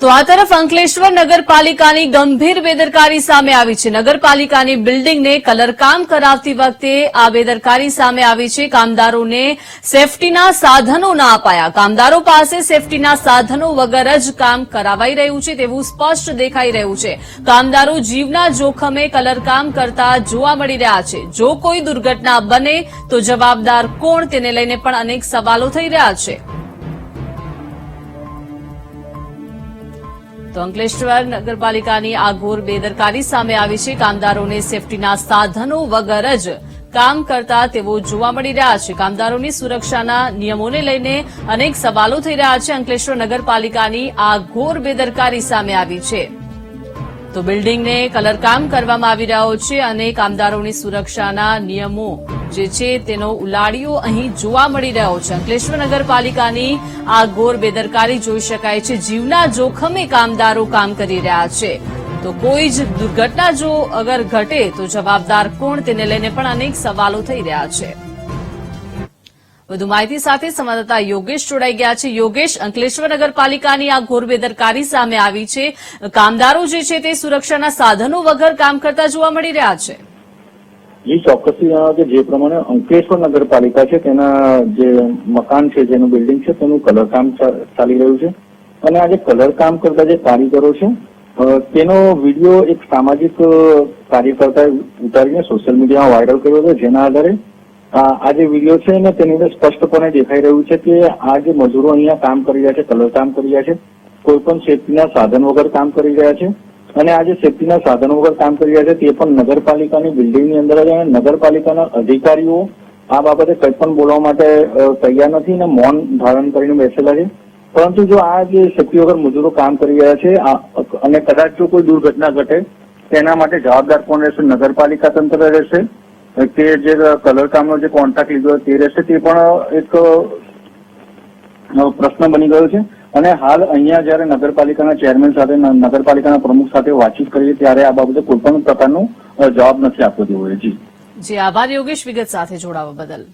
તો આ તરફ અંકલેશ્વર નગરપાલિકાની ગંભીર બેદરકારી સામે આવી છે. નગરપાલિકાની બિલ્ડિંગને કલરકામ કરાવતી વખતે આ બેદરકારી સામે આવી છે. કામદારોને સેફટીના સાધનો ના અપાયા. કામદારો પાસે સેફટીના સાધનો વગર જ કામ કરાવાઈ રહ્યું છે તેવું સ્પષ્ટ દેખાઈ રહ્યું છે. કામદારો જીવના જોખમે કલરકામ કરતા જોવા મળી રહ્યા છે. જો કોઈ દુર્ઘટના બને તો જવાબદાર કોણ તેને લઈને પણ અનેક સવાલો થઈ રહ્યા છે. તો અંકલેશ્વર નગરપાલિકાની આ ઘોર બેદરકારી સામે આવી છે. કામદારોને સેફટીના સાધનો વગર જ કામ કરતા તેઓ જોવા મળી રહ્યા છે. કામદારોની સુરક્ષાના નિયમોને લઈને અનેક સવાલો થઈ રહ્યા છે. અંકલેશ્વર નગરપાલિકાની આ ઘોર બેદરકારી સામે આવી છે. તો બિલ્ડિંગને કલરકામ કરવામાં આવી રહ્યો છે અને કામદારોની સુરક્ષાના નિયમો જે છે તેનો ઉલાડીઓ અહીં જોવા મળી રહ્યો છે. અંકલેશ્વર નગરપાલિકાની આ ઘોર બેદરકારી જોઈ શકાય છે. જીવના જોખમે કામદારો કામ કરી રહ્યા છે. તો કોઈ જ દુર્ઘટના જો અગર ઘટે તો જવાબદાર કોણ તેને લઈને પણ અનેક સવાલો થઈ રહ્યા છે. વધુ માહિતી સાથે સંવાદદાતા યોગેશ જોડાઈ ગયા છે. યોગેશ, અંકલેશ્વર નગરપાલિકાની આ ઘોર બેદરકારી સામે આવી છે. કામદારો જે છે તે સુરક્ષાના સાધનો વગર કામ કરતા જોવા મળી રહ્યા છે. જી ચોક્કસથી જણાવો કે જે પ્રમાણે અંકલેશ્વર નગરપાલિકા છે, તેના જે મકાન છે, જેનું બિલ્ડિંગ છે, તેનું કલર કામ ચાલી રહ્યું છે. અને આ જે કલર કામ કરતા જે કારીગરો છે તેનો વીડિયો એક સામાજિક કાર્યકર્તાએ ઉતારીને સોશિયલ મીડિયામાં વાયરલ કર્યો હતો, જેના આધારે આ આ જે વીડિયો છે ને તેની અંદર સ્પષ્ટપણે દેખાઈ રહ્યું છે કે આ જે મજૂરો અહીંયા કામ કરી રહ્યા છે કલર કામ કરી રહ્યા છે, કોઈ પણ સેફટીના સાધન વગર કામ કરી રહ્યા છે. અને આ જે સેફટીના સાધનો વગર કામ કરી રહ્યા છે, તે પણ નગરપાલિકાની બિલ્ડિંગની અંદર જ અને નગરપાલિકાના અધિકારીઓ આ બાબતે કંઈ પણ બોલવા માટે તૈયાર નથી અને મૌન ધારણ કરીને બેસેલા છે. પરંતુ જો આ જે સેફટી વગર મજૂરો કામ કરી રહ્યા છે અને કદાચ જો કોઈ દુર્ઘટના ઘટે, તેના માટે જવાબદાર કોણ રહેશે? નગરપાલિકા તંત્ર રહેશે? કે જે કલર કામનો જે કોન્ટ્રાક્ટ લીધો તે રહેશે? તે પણ એક પ્રશ્ન બની ગયો છે. અને હાલ અહીંયા જયારે નગરપાલિકાના ચેરમેન સાથે નગરપાલિકાના પ્રમુખ સાથે વાતચીત કરીએ ત્યારે આ બાબતે કોઈ પણ પ્રકારનો જવાબ નથી આપવો જોઈએ જી. જી, આભાર યોગેશ, વિગત સાથે જોડાવા બદલ.